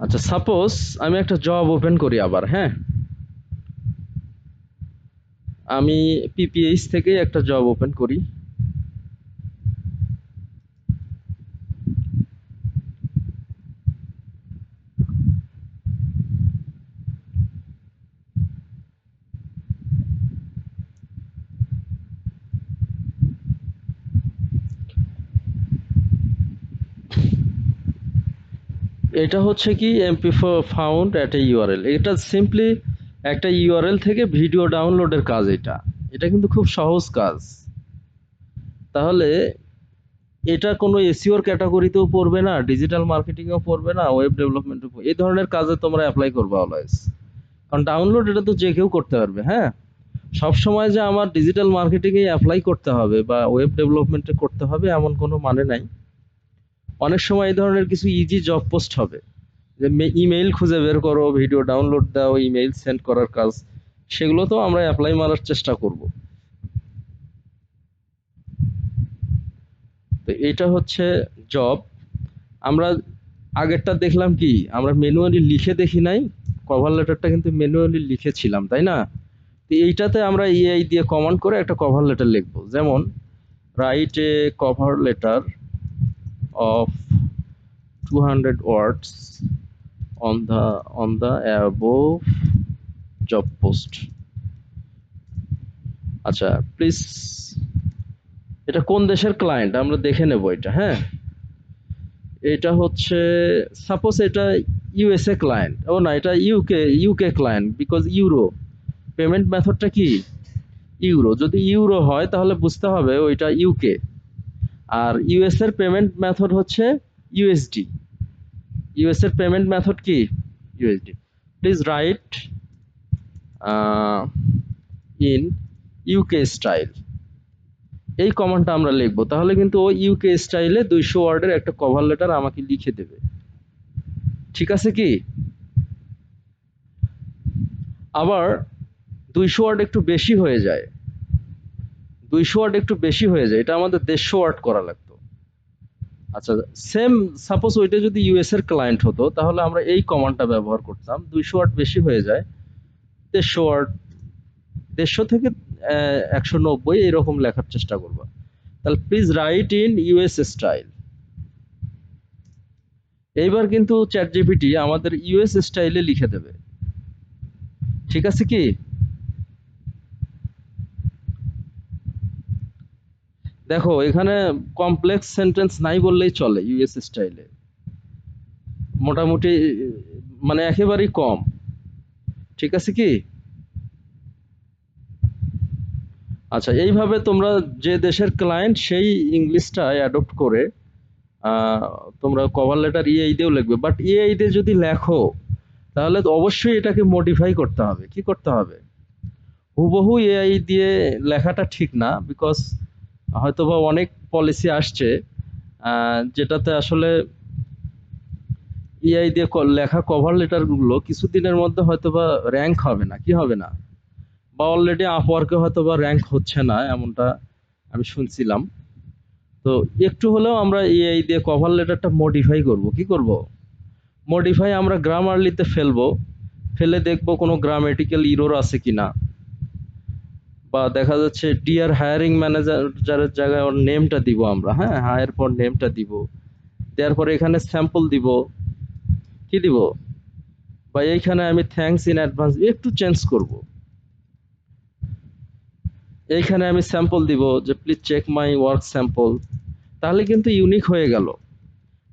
আচ্ছা সাপোজ আমি একটা জব ওপেন করি আবার হ্যাঁ? আমি পিপিএইচ থেকে একটা জব ওপেন করি। এটা হচ্ছে কি MP found at a URL এটা সিম্পলি একটা ইউআরএল থেকে ভিডিও ডাউনলোডের কাজ এটা। এটা কিন্তু খুব সহজ কাজ। তাহলে এটা কোনো এসিওর ক্যাটাগরিতেও পড়বে না ডিজিটাল মার্কেটিংয়েও পড়বে না ওয়েব ডেভেলপমেন্টও এই ধরনের কাজে তোমরা অ্যাপ্লাই করবে অলওয়েজ কারণ ডাউনলোড এটা তো যে কেউ করতে পারবে হ্যাঁ? সব সময় যে আমার ডিজিটাল মার্কেটিংয়ে অ্যাপ্লাই করতে হবে বা ওয়েব ডেভেলপমেন্টে করতে হবে এমন কোনো মানে নাই। অনেক সময় এই ধরনের কিছু ইজি জব পোস্ট হবে। যে ইমেইল খুঁজে বের করো ভিডিও ডাউনলোড দাও ইমেইল সেন্ড করার কাজ সেগুলো তো আমরা অ্যাপ্লাই মারার চেষ্টা করব। তো এটা হচ্ছে জব আমরা আগেরটা দেখলাম কি, আমরা ম্যানুয়ালি লিখে দেখি নাই কভার লেটারটা কিন্তু ম্যানুয়ালি লিখেছিলাম, তাই না? তো এইটাতে আমরা ইআই দিয়ে কমান্ড করে একটা কভার লেটার লিখব। যেমন write a cover letter of 200 words on the on the above job post. আচ্ছা প্লিজ এটা কোন দেশের ক্লায়েন্ট আমরা দেখে নেব এটা হ্যাঁ? এটা হচ্ছে সাপোজ এটা ইউএসএ ক্লায়েন্ট ও না, এটা UK UK client because euro payment মেথডটা কি? ইউরো যদি ইউরো হয়, তাহলে বুঝতে হবে ওইটা ইউকে আর ইউএস এর পেমেন্ট মেথড হচ্ছে ইউএসডি ইউএস এর পেমেন্ট মেথড কি? USD please write in UK style এই কমান্ডটা আমরা লিখব। তাহলে কিন্তু ও ইউকে স্টাইলে দুইশো ওয়ার্ডের একটা কভার লেটার আমাকে লিখে দেবে। ঠিক আছে কি? আবার দুইশো ওয়ার্ড একটু বেশি হয়ে যায়। দুইশো ওয়ার্ড একটু বেশি হয়ে যায়, এটা আমাদের দেড়শো ওয়ার্ড করা লাগতো। আচ্ছা সেম সাপোজ ওইটা যদি ইউএস এর ক্লায়েন্ট হতো, তাহলে আমরা এই কমান্ডটা ব্যবহার করতাম, দুইশো ওয়ার্ড বেশি হয়ে যায়, দেড়শো ওয়ার্ড দেড়শো থেকে একশো নব্বই এরকম লেখার চেষ্টা করব। তাহলে please write in US style এইবার কিন্তু চ্যাট জিপিটি আমাদের ইউএস স্টাইলে লিখে দেবে। ঠিক আছে কি? দেখো, এখানে কমপ্লেক্স সেন্টেন্স নাই বললেই চলে ইউএস স্টাইলে মোটামুটি মানে একেবারেই কম। ঠিক আছে কি? আচ্ছা এইভাবে তোমরা যে দেশের ক্লায়েন্ট সেই ইংলিশটা অ্যাডপ্ট করে তোমরা কভার লেটার ইএই দিয়েও লিখবে। বাট ইএই দিয়ে যদি লেখো, তাহলে অবশ্যই এটাকে মডিফাই করতে হবে। কি করতে হবে? হুবহু এআই দিয়ে লেখাটা ঠিক না বিকজ হয়তোবা অনেক পলিসি আসছে যেটাতে আসলে ইআই দিয়ে লেখা কভার লেটারগুলো কিছুদিনের মধ্যে হয়তোবা র্যাঙ্ক হবে না। কি হবে না? বা অলরেডি আপওয়ার্কে হয়তোবা র্যাঙ্ক হচ্ছে না, এমনটা আমি শুনছিলাম। তো একটু হলেও আমরা ইআই দিয়ে কভার লেটারটা মডিফাই করব। কি করব? মডিফাই আমরা গ্রামারলিতে ফেলব। ফেলে দেখব কোনো গ্রামেটিক্যাল ইরোর আছে কিনা। বা দেখা যাচ্ছে ডিয়ার হায়ারিং ম্যানেজারের জায়গায় ওর নেমটা দিব আমরা হ্যাঁ? হায়ার পর নেমটা দিব। দেওয়ার পরে এখানে স্যাম্পল দিব। কি দিব? বা এইখানে আমি থ্যাঙ্কস ইন অ্যাডভান্স একটু চেঞ্জ করব। এইখানে আমি স্যাম্পল দিব যে please check my work sample তাহলে কিন্তু ইউনিক হয়ে গেল।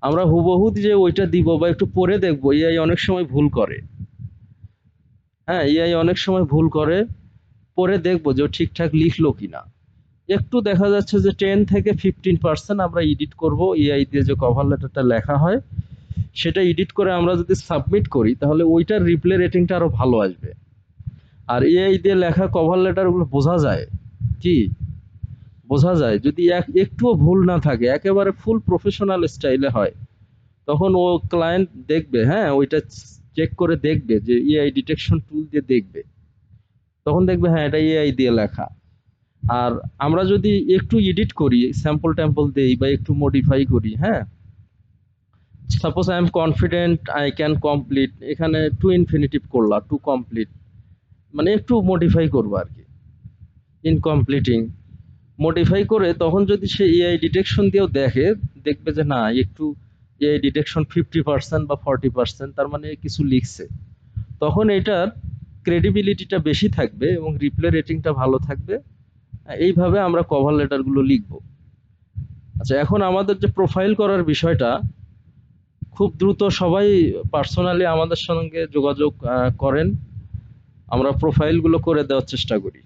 আমরা হুবহু যে ওইটা দিব বা একটু পরে দেখব ইআই অনেক সময় ভুল করে। হ্যাঁ ইআই অনেক সময় ভুল করে। পরে দেখব যে ঠিকঠাক লিখলো কিনা। একটু দেখা যাচ্ছে যে টেন থেকে ফিফটিন পার্সেন্ট আমরা এডিট করব এআই দিয়ে যে কভার লেটারটা লেখা হয়, সেটা এডিট করে আমরা যদি সাবমিট করি, তাহলে ওইটার রিপ্লে রেটিংটা আরও ভালো আসবে। আর এআই দিয়ে লেখা কভার লেটারগুলো বোঝা যায়। কি? বোঝা যায়। যদি এক, একটুও ভুল না থাকে, একেবারে ফুল প্রফেশনাল স্টাইলে হয়, তখন ও ক্লায়েন্ট দেখবে হ্যাঁ ওইটা চেক করে দেখবে যে এআই ডিটেকশন টুল দিয়ে দেখবে। তখন দেখবে হ্যাঁ এটা এআই দিয়ে লেখা। আর আমরা যদি একটু এডিট করি স্যাম্পল ট্যাম্পল দেই বা একটু মডিফাই করি হ্যাঁ? Suppose I am confident I can complete এখানে টু ইনফিনিটিভ করলা টু কমপ্লিট মানে একটু মডিফাই করব আর কি। ইনকমপ্লিটিং মডিফাই করে তখন যদি সে এআই ডিটেকশন দিয়েও দেখে, দেখবে যে না, একটু এআই ডিটেকশন ফিফটি পার্সেন্ট বা ফর্টি পার্সেন্ট তার মানে কিছু লিখছে। তখন এটার ক্রেডিবিলিটিটা বেশি থাকবে এবং রিপ্লে রেটিংটা ভালো থাকবে। এইভাবে আমরা কভার লেটারগুলো লিখব। আচ্ছা এখন আমাদের যে প্রোফাইল করার বিষয়টা, খুব দ্রুত সবাই পার্সোনালি আমাদের সঙ্গে যোগাযোগ করেন। আমরা প্রোফাইলগুলো করে দেওয়ার চেষ্টা করি।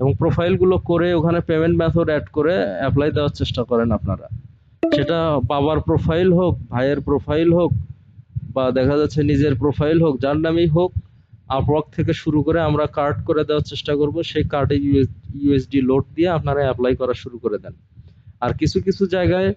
এবং প্রোফাইলগুলো করে ওখানে পেমেন্ট মেথড অ্যাড করে অ্যাপ্লাই দেওয়ার চেষ্টা করেন আপনারা। সেটা বাবার প্রোফাইল হোক, ভাইয়ের প্রোফাইল হোক, বা দেখা যাচ্ছে নিজের প্রোফাইল হোক, যার নামেই হোক আপওয়ার্ক থেকে শুরু করে আমরা কার্ড করে দেওয়ার চেষ্টা করব, সেই কার্ডে ইউএসডি লোড দিয়ে আপনারা অ্যাপ্লাই করা শুরু করে দেন। আর কিছু কিছু জায়গায়